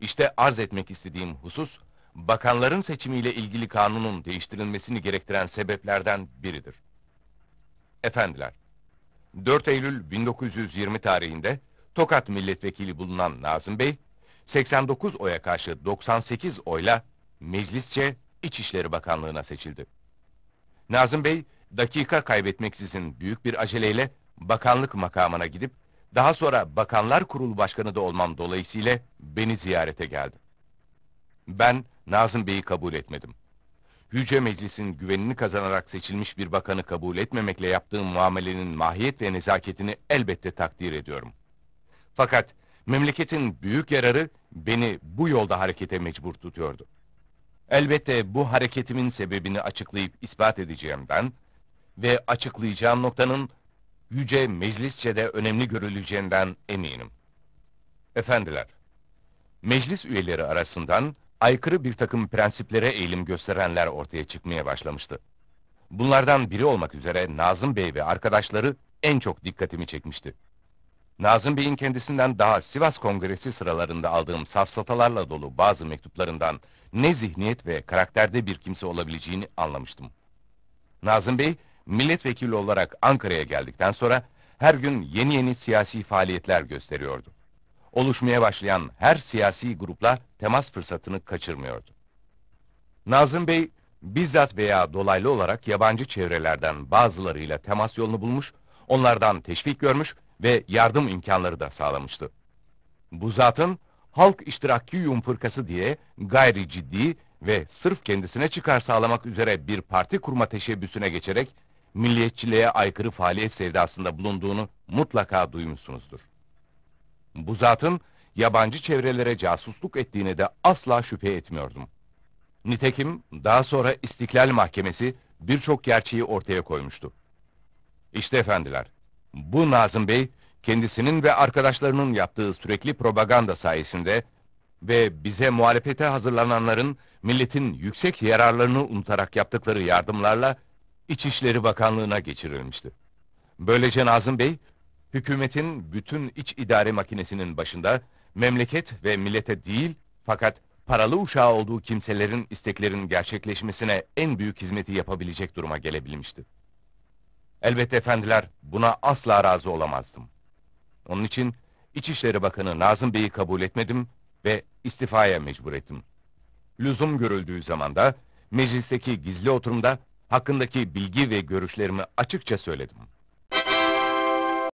İşte arz etmek istediğim husus, bakanların seçimiyle ilgili kanunun değiştirilmesini gerektiren sebeplerden biridir. Efendiler, 4 Eylül 1920 tarihinde Tokat milletvekili bulunan Nazım Bey, 89 oya karşı 98 oyla meclisçe İçişleri Bakanlığı'na seçildi. Nazım Bey, dakika kaybetmeksizin büyük bir aceleyle bakanlık makamına gidip, daha sonra Bakanlar Kurulu Başkanı da olmam dolayısıyla beni ziyarete geldi. Ben Nazım Bey'i kabul etmedim. Yüce Meclis'in güvenini kazanarak seçilmiş bir bakanı kabul etmemekle yaptığım muamelenin mahiyet ve nezaketini elbette takdir ediyorum. Fakat memleketin büyük yararı beni bu yolda harekete mecbur tutuyordu. Elbette bu hareketimin sebebini açıklayıp ispat edeceğimden ve açıklayacağım noktanın Yüce Meclisçe de önemli görüleceğinden eminim. Efendiler, meclis üyeleri arasından aykırı bir takım prensiplere eğilim gösterenler ortaya çıkmaya başlamıştı. Bunlardan biri olmak üzere Nazım Bey ve arkadaşları en çok dikkatimi çekmişti. Nazım Bey'in kendisinden daha Sivas Kongresi sıralarında aldığım safsatalarla dolu bazı mektuplarından ne zihniyet ve karakterde bir kimse olabileceğini anlamıştım. Nazım Bey, milletvekili olarak Ankara'ya geldikten sonra her gün yeni yeni siyasi faaliyetler gösteriyordu. Oluşmaya başlayan her siyasi grupla temas fırsatını kaçırmıyordu. Nazım Bey, bizzat veya dolaylı olarak yabancı çevrelerden bazılarıyla temas yolunu bulmuş, onlardan teşvik görmüş ve yardım imkanları da sağlamıştı. Bu zatın Halk İştirakçı Fırkası diye gayri ciddi ve sırf kendisine çıkar sağlamak üzere bir parti kurma teşebbüsüne geçerek milliyetçiliğe aykırı faaliyet sevdasında bulunduğunu mutlaka duymuşsunuzdur. Bu zatın yabancı çevrelere casusluk ettiğine de asla şüphe etmiyordum. Nitekim daha sonra İstiklal Mahkemesi birçok gerçeği ortaya koymuştu. İşte efendiler, bu Nazım Bey kendisinin ve arkadaşlarının yaptığı sürekli propaganda sayesinde ve bize muhalefete hazırlananların milletin yüksek yararlarını unutarak yaptıkları yardımlarla İçişleri Bakanlığı'na geçirilmişti. Böylece Nazım Bey, hükümetin bütün iç idare makinesinin başında memleket ve millete değil fakat paralı uşağı olduğu kimselerin isteklerinin gerçekleşmesine en büyük hizmeti yapabilecek duruma gelebilmişti. Elbette efendiler buna asla razı olamazdım. Onun için İçişleri Bakanı Nazım Bey'i kabul etmedim ve istifaya mecbur ettim. Lüzum görüldüğü zamanda meclisteki gizli oturumda hakkındaki bilgi ve görüşlerimi açıkça söyledim.